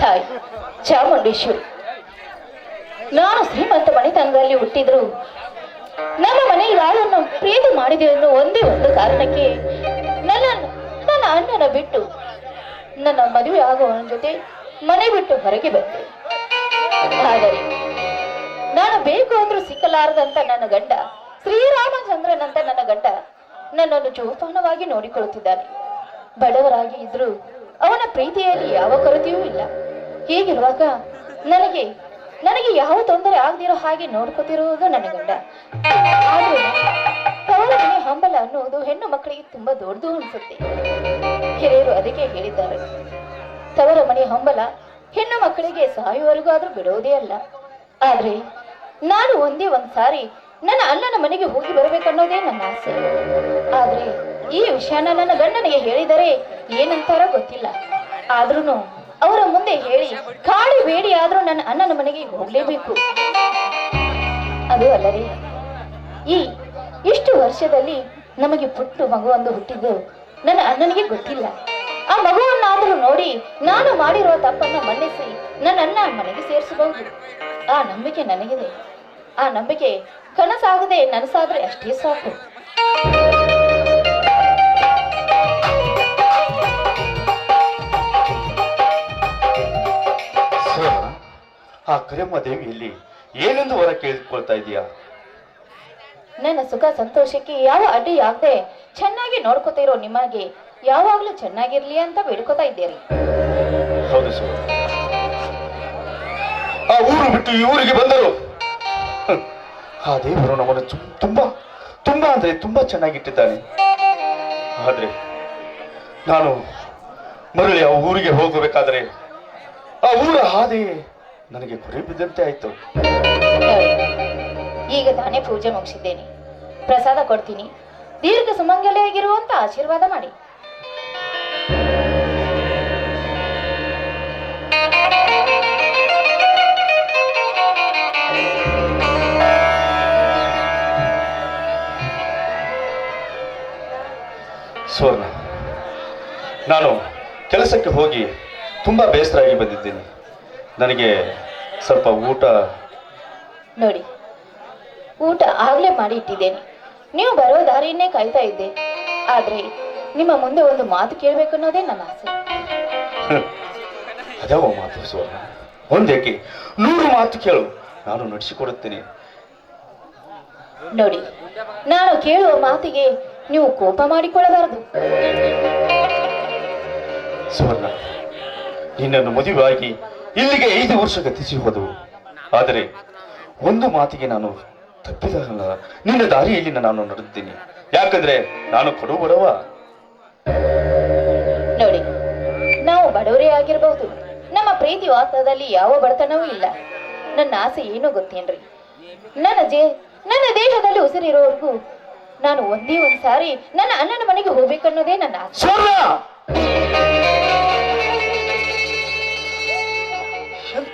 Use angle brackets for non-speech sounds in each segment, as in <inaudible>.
ತಾಯಿ, ಚಾಮುಂಡೇಶ್ವರಿ. ನಾನು ಶ್ರೀಮಂತ ಮನೆತನದಲ್ಲಿ ಹುಟ್ಟಿದ್ರು ನಮ್ಮ ಮನೆ ಯಾರನ್ನು ಪ್ರೀತಿ ಮಾಡಿದೆ ಅನ್ನೋ ಒಂದೇ ಒಂದು ಕಾರಣಕ್ಕೆ ನನ್ನ ನನ್ನ ಅಣ್ಣನ ಬಿಟ್ಟು ನನ್ನ ಮದುವೆ ಆಗುವವನ ಜೊತೆ ಮನೆ ಬಿಟ್ಟು ಹೊರಗೆ ಬಂದೆ. ಆದರೆ ನಾನು ಬೇಕು ಅಂದ್ರೂ ಸಿಕ್ಕಲಾರದಂತ ನನ್ನ ಗಂಡ, ಶ್ರೀರಾಮಚಂದ್ರನಂತ ನನ್ನ ಗಂಡ ನನ್ನನ್ನು ಜೋಪಾನವಾಗಿ ನೋಡಿಕೊಳ್ಳುತ್ತಿದ್ದಾನೆ. ಬಡವರಾಗಿ ಇದ್ರೂ ಅವನ ಪ್ರೀತಿಯಲ್ಲಿ ಯಾವ ಕೊರತೆಯೂ ಇಲ್ಲ. ಹೀಗಿರುವಾಗ ನನಗೆ ನನಗೆ ಯಾವ ತೊಂದರೆ ಆಗದಿರೋ ಹಾಗೆ ನೋಡ್ಕೋತಿರುವುದು ನನ್ನ ಗಂಡ. ಆದ್ರೆ ತವರ ಮನೆ ಹಂಬಲ ಅನ್ನುವುದು ಹೆಣ್ಣು ಮಕ್ಕಳಿಗೆ ತುಂಬಾ ದೊಡ್ಡದು ಅನ್ಸುತ್ತೆ. ಹಿರಿಯರು ಅದಕ್ಕೆ ಹೇಳಿದ್ದಾರೆ. ತವರ ಮನೆ ಹಂಬಲ ಹೆಣ್ಣು ಮಕ್ಕಳಿಗೆ ಸಾಯುವವರೆಗೂ ಆದ್ರೂ ಬಿಡೋದೇ ಅಲ್ಲ. ಆದ್ರೆ ನಾನು ಒಂದೇ ಒಂದ್ಸಾರಿ ನನ್ನ ಅಣ್ಣನ ಮನೆಗೆ ಹೋಗಿ ಬರಬೇಕನ್ನೋದೇ ನನ್ನ ಆಸೆ. ಆದ್ರೆ ಈ ವಿಷಯನ ನನ್ನ ಗಂಡನಿಗೆ ಹೇಳಿದರೆ ಏನಂತಾರೋ ಗೊತ್ತಿಲ್ಲ. ಆದ್ರೂ ಅವರ ಮುಂದೆ ಹೇಳಿ ಕಾಳಿ ಬೇಡಿ ಆದ್ರೂ ನನ್ನ ಅಣ್ಣನ ಮನೆಗೆ ಹೋಗ್ಲೇಬೇಕು. ಅದು ಅಲ್ಲದೆ, ಈ ಇಷ್ಟು ವರ್ಷದಲ್ಲಿ ನಮಗೆ ಪುಟ್ಟು ಮಗುವೊಂದು ಹುಟ್ಟಿದ್ದು ನನ್ನ ಅಣ್ಣನಿಗೆ ಗೊತ್ತಿಲ್ಲ. ಆ ಮಗುವನ್ನಾದರೂ ನೋಡಿ ನಾನು ಮಾಡಿರುವ ತಪ್ಪನ್ನು ಮನ್ನಿಸಿ ನನ್ನ ಅಣ್ಣ ಮನೆಗೆ ಸೇರಿಸಬಹುದು. ಆ ನಂಬಿಕೆ ನನಗಿದೆ. ಆ ನಂಬಿಕೆ ಕನಸಾಗದೆ ನನಸಾದ್ರೆ ಅಷ್ಟೇ ಸಾಕು. ಆ ಕರಿಯಮ್ಮ ದೇವಿಯಲ್ಲಿ ಏನೆಂದು ವರ ಕೇಳಿಕೊಳ್ತಾ ಇದೀಯಾ? ನನ್ನ ಸುಖ ಸಂತೋಷಕ್ಕೆ ಯಾವ ಅಡ್ಡಿ ಆಗದೆ ಚೆನ್ನಾಗಿ ನೋಡ್ಕೋತಾ ಇರೋ ನಿಮಗೆ ಯಾವಾಗ್ಲೂ ಚೆನ್ನಾಗಿರ್ಲಿ ಅಂತ ಬೇಡ್ಕೋತಾ ಇದ್ದೀರಿ. ಹೌದು ಸರ್. ಆ ಊರು ಬಿಟ್ಟು ಈ ಊರಿಗೆ ಬಂದರು. ಹ್ಮ್. ಆ ದೇವರು ನಮ್ಮನ್ನು ತು- ತುಂಬಾ ತುಂಬಾ ಅಂದ್ರೆ ತುಂಬಾ ಚೆನ್ನಾಗಿಟ್ಟಿದ್ದಾನೆ. ಆದ್ರೆ ನಾನು ಮರಳಿ ಆ ಊರಿಗೆ ಹೋಗಬೇಕಾದ್ರೆ ಆ ಊರ ಹಾದಿ ನನಗೆ ಗುರಿ ಬಿದ್ದಂತೆ ಆಯ್ತು. ಈಗ ತಾನೇ ಪೂಜೆ ಮುಗಿಸಿದ್ದೇನೆ. ಪ್ರಸಾದ ಕೊಡ್ತೀನಿ. ದೀರ್ಘ ಸುಮಂಗಲಿಯಾಗಿರುವಂತ ಆಶೀರ್ವಾದ ಮಾಡಿ. ಸುವರ್ಣ ನಾನು ಕೆಲಸಕ್ಕೆ ಹೋಗಿ ತುಂಬಾ ಬೇಸರಾಗಿ ಬಂದಿದ್ದೇನೆ. ನನಗೆ ಸ್ವಲ್ಪ ಊಟ ನೋಡಿ ಊಟ ಆಗ್ಲೇ ಮಾಡಿ ಇಟ್ಟಿದ್ದೇನೆ ನೀವು ಬರೋ ದಾರಿಯನ್ನೇ ಕಾಯ್ತಾ ಇದ್ದೆ. ಆದ್ರೆ ನಿಮ್ಮ ಮುಂದೆ ಒಂದು ಮಾತು ಕೇಳಬೇಕು ಕೇಳ್ಬೇಕನ್ನೋದೇ ನನ್ನ ಆಸೆ. <laughs> ಅದಾವ ಮಾತು ಸುವರ್ಣ? ಒಂದೇಕೆ ನೂರು ಮಾತು ಕೇಳು. ನಾನು ನಡೆಸಿಕೊಡುತ್ತೇನೆ. ನೋಡಿ ನಾನು ಕೇಳುವ ಮಾತಿಗೆ ನೀವು ಕೋಪ ಮಾಡಿಕೊಳ್ಳಬಾರದು. ಸುವರ್ಣ ನಿನ್ನನ್ನು ಮದುವೆಯಾಗಿ ಇಲ್ಲಿಗೆ ಐದು ವರ್ಷ ಗತಿಸಿ ಹೋದವು. ಆದರೆ ಒಂದು ಮಾತಿಗೆ ನಾನು ತಪ್ಪಿದಾಗಲ್ಲ. ನಿನ್ನ ದಾರಿಯಲ್ಲಿ ನಾನು ನಡೆದಿದ್ದೀನಿ. ಯಾಕಂದ್ರೆ ನಾನು ಕೊಡುವ ಬಡವ ನೋಡಿ ನಾವು ಬಡವರೇ ಆಗಿರಬಹುದು ನಮ್ಮ ಪ್ರೀತಿ ವಾಸ್ತವದಲ್ಲಿ ಯಾವ ಬಡತನವೂ ಇಲ್ಲ. ನನ್ನ ಆಸೆ ಏನೋ ಗೊತ್ತೇನ್ರಿ? ನನ್ನ ಜೇ ನನ್ನ ದೇಹದಲ್ಲಿ ಉಸಿರಿರೋವರೆಗೂ ನಾನು ಒಂದೇ ಒಂದ್ ಸಾರಿ ನನ್ನ ಅಣ್ಣನ ಮನೆಗೆ ಹೋಗ್ಬೇಕನ್ನೋದೇ ನನ್ನ ಆಸೆ.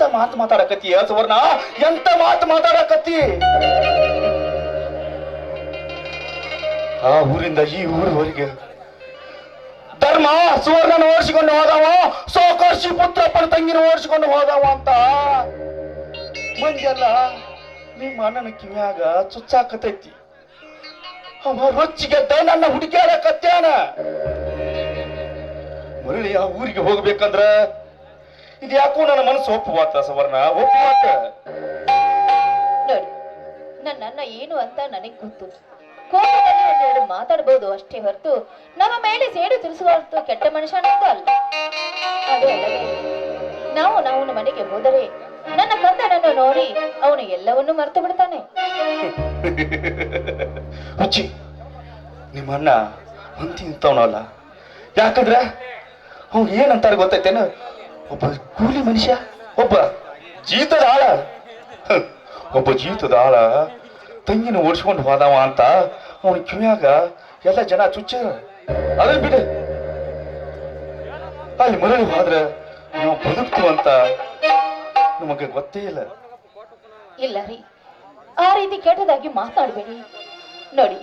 ಎಂತ ಮಾತು ಮಾತಾಡಕತ್ತಿ ಸುವರ್ಣ? ಎಂತ ಮಾತು ಮಾತಾಡಕತ್ತಿ? ಆ ಊರಿಂದ ಈ ಊರವರೆಗೆ ಧರ್ಮ ಸುವರ್ಣನ ಓಡಿಸಿಕೊಂಡು ಹೋದವ, ಸೋಕರ್ಷಿ ಪುತ್ರಪ್ಪನ ತಂಗಿನ ಓಡಿಸಿಕೊಂಡು ಹೋದವ ಅಂತ. ಮಂದಿಯಲ್ಲ, ನಿಮ್ಮ ಅಣ್ಣನ ಕಿವ್ಯಾಗ ಚುಚ್ಚಾಕತೈತಿ. ಅವ ರೊಚ್ಚಿಗೆದ್ದ ನನ್ನ ಹುಡುಕ್ಯಾಡಕತ್ಯಾನ ಮರಳಿ ಆ ಊರಿಗೆ ಹೋಗ್ಬೇಕಂದ್ರ ಇದು ಯಾಕೋ ನನ್ನ ಮನಸ್ಸು ಒಪ್ಪುವಾತ ಸವರ್ಣ? ಒಪ್ಪುವಾತ? ನೋಡಿ ನನ್ನ ಅಣ್ಣ ಏನು ಅಂತ ನನಗೆ ಗೊತ್ತು. ಕೋಪದಲ್ಲಿ ಒಂದೆರಡು ಮಾತಾಡಬಹುದು ಅಷ್ಟೇ ಹೊರತು ನಮ್ಮ ಮೇಲೆ ಸೇಡು ತಿಳಿಸುವಷ್ಟು ಕೆಟ್ಟ ಮನುಷ್ಯನಂತೂ ಅಲ್ಲ. ಅದು ನಾವು ನಾವು ಮನೆಗೆ ಹೋದರೆ ನನ್ನ ಕಂದನನ್ನು ನೋಡಿ ಅವನು ಎಲ್ಲವನ್ನೂ ಮರೆತು ಬಿಡ್ತಾನೆ. ಅಜ್ಜಿ ನಿಮ್ಮ ಅಣ್ಣ ಹೊಂತಿ ನಿಂತವನಲ್ಲ. ಯಾಕಂದ್ರ ಅವ್ನು ಏನಂತಾರ ಗೊತ್ತೈತೇನ? ಒಬ್ಬ ಕೂಲಿ ಮನುಷ್ಯ, ಒಬ್ಬ ಜೀತದ ಆಳ. ಒಬ್ಬ ಜೀತದ ಆಳ ತಂಗಿನ ಓಡಿಸ್ಕೊಂಡು ಹೋದವ ಅಂತ ಅವನ ಕಿವಿಯಾಗ ಎಲ್ಲ ಜನ ಚುಚ್ಚಾರ ಅದ್ರ ಬಿಡು. ಅಲ್ಲಿ ಮರಳಿ ಹೋದ್ರೆ ನಾವು ಬದುಕ್ತು ಅಂತ ನಮಗೆ ಗೊತ್ತೇ ಇಲ್ಲ. ಇಲ್ಲ ರೀ. ಆ ರೀತಿ ಕೆಟ್ಟದಾಗಿ ಮಾತಾಡಬೇಡಿ. ನೋಡಿ,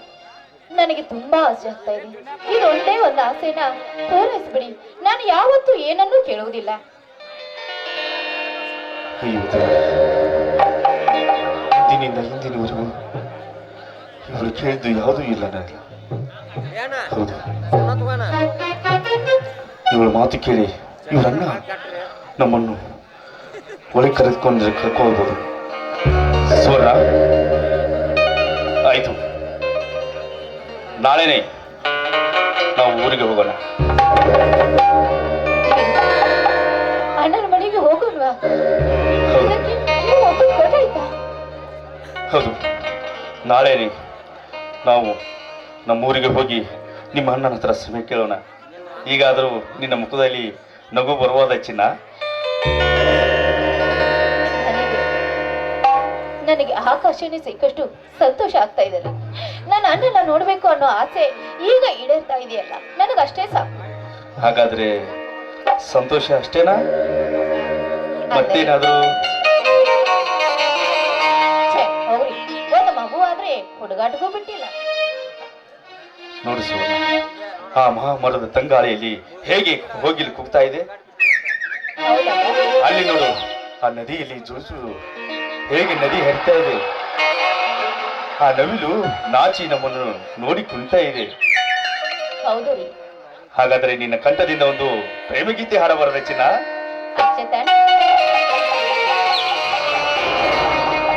ನನಗೆ ತುಂಬಾ ಆಸೆ ಆಗ್ತಾ ಇದೆ. ಇದೊಂದೇ ಒಂದು ಆಸೆನ ಪೂರೈಸ್ಬಿಡಿ. ನಾನು ಯಾವತ್ತೂ ಏನನ್ನೂ ಕೇಳುವುದಿಲ್ಲ. ಅಯ್ಯೋ ಹಿಂದಿನಿಂದ ಹಿಂದಿನವರೆಗೂ ಇವರು ಕೇಳಿದ್ದು ಯಾವುದೂ ಇಲ್ಲ ನನಗೆ. ಹೌದು. ಇವಳ ಮಾತು ಕೇಳಿ ಇವರನ್ನ ನಮ್ಮನ್ನು ಒಳಗೆ ಕರೆದುಕೊಂಡು ಕರ್ಕೊಳ್ಬೋದು. ಸ್ವರ ಆಯ್ತು. ನಾಳೆನೇ ನಾವು ಊರಿಗೆ ಹೋಗೋಣ. ಅಣ್ಣನ ಮನೆಗೆ ಹೋಗೋಣವಾ ಹೌದು ಇದಕ್ಕೆ ನೀವು ಹೌದು. ನಾಳೆನೆ ನಾವು ನಮ್ಮೂರಿಗೆ ಹೋಗಿ ನಿಮ್ಮ ಅಣ್ಣನ ಹತ್ರ ಸಮಯ ಕೇಳೋಣ. ಈಗಾದರೂ ನಿನ್ನ ಮುಖದಲ್ಲಿ ನಗು ಬರುವಾದ ಚಿನ್ನ? ನನಗೆ ನನಗೆ ಆಕಾಶನೇ ಸಿಕ್ಕಷ್ಟು ಸಂತೋಷ ಆಗ್ತಾ ಇದೆ ನನ್ನ ಅಣ್ಣನ ನೋಡಬೇಕು ಅನ್ನೋ ಆಸೆ ಈಗ ಈಡೇರ್ತಾ ಇದೆಯಲ್ಲ ನನಗಷ್ಟೇ ಸಾಕು. ಹಾಗಾದ್ರೆ ಸಂತೋಷ ಅಷ್ಟೇನಾ? ಹೋಗ್ರಿ. ಒಂದು ಮಗು ಆದ್ರೆ ಹುಡುಗಾಟಗೂ ಬಿಟ್ಟಿಲ್ಲ. ನೋಡಿ ಆ ಮಹಾಮರದ ತಂಗಾಳಿಯಲ್ಲಿ ಹೇಗೆ ಹೋಗಿಲಿ ಕುಗ್ತಾ ಇದೆ? ಅಲ್ಲಿ ನೋಡು ಆ ನದಿಯಲ್ಲಿ ಜೋಸು ಹೇಗೆ ನದಿ ಹರಿತಾ ಇದೆ? ಆ ನವಿಲು ನಾಚಿ ನಮ್ಮನ್ನು ನೋಡಿ ಕುಳಿತಾ ಇದೆ. ಹೌದು ಹಾಗಾದ್ರೆ ನಿನ್ನ ಕಂಠದಿಂದ ಒಂದು ಪ್ರೇಮಗೀತೆ ಹಾಡಬಾರದು ಚಿನ್ನ